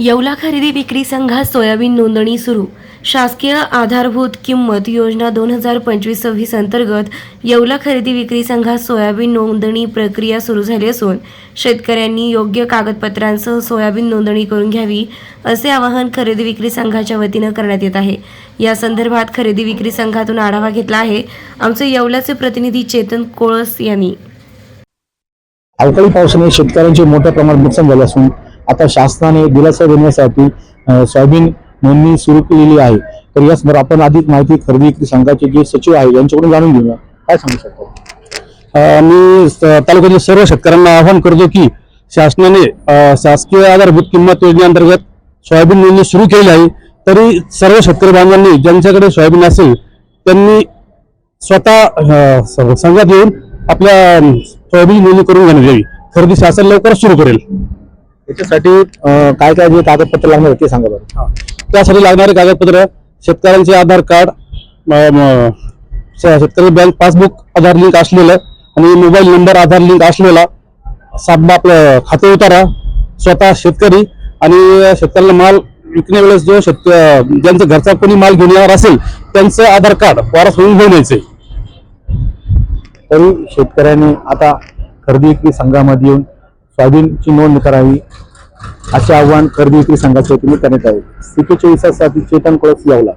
येवला खरेदी विक्री संघात सोयाबीन नोंदणी सुरू. शासकीय आधारभूत किंमत योजना दोन हजार पंचवीस सव्वीस अंतर्गत येवला खरेदी विक्री संघात सोयाबीन नोंदणी प्रक्रिया सुरू झाली असून शेतकऱ्यांनी योग्य कागदपत्रांसह सोयाबीन नोंदणी करून घ्यावी असे आवाहन खरेदी विक्री संघाच्या वतीनं करण्यात येत आहे. या संदर्भात खरेदी विक्री संघातून आढावा घेतला आहे. आमचे येवलाचे प्रतिनिधी चेतन कोळस यांनी. अवकाळी पावसाने शेतकऱ्यांचे मोठ्या प्रमाणात नुकसान झाले असून आता शासनाने दिलासा देण्यासाठी सोयाबीन नोंदणी सुरू केलेली आहे. तर यासमोर आपण अधिक माहिती खरेदी विक्री संघाचे जे सचिव आहे यांच्याकडून जाणून घेऊया. काय सांगू शकतो? मी तालुक्यातील सर्व शेतकऱ्यांना आवाहन करतो की शासनाने शासकीय आधारभूत किंमत योजनेअंतर्गत सोयाबीन नोंदणी सुरू केली आहे. तरी सर्व शेतकरी बांधवांनी ज्यांच्याकडे सोयाबीन असेल त्यांनी स्वतः संघात येऊन आपल्या सोयाबीन नोंदणी करून घेण्यात यावी. खरेदी शासन लवकरच सुरू करेल. याच्यासाठी अ, काय काय जे कागदपत्र लागणार ते सांगा बरं. त्यासाठी लागणारे कागदपत्र शेतकऱ्यांचे आधार कार्ड शेतकरी बँक पासबुक आधार लिंक असलेलं आणि मोबाईल नंबर आधार लिंक असलेला सातबा आपलं खाते उतारा स्वतः शेतकरी आणि शेतकऱ्याला माल विकण्या वेळेस जो शेत ज्यांचा घरचा कोणी माल घेऊन येणार असेल त्यांचं आधार कार्ड वारस होऊन घेऊन यायचंय तरी शेतकऱ्यांनी आता खरेदी विक्री संघामध्ये येऊन सोयाबीनची नोंद करावी असे आव्हान खरेदी विक्री संघाच्या वतीने करण्यात आहे सीके चोवीससाठी चेतन कोळस यावला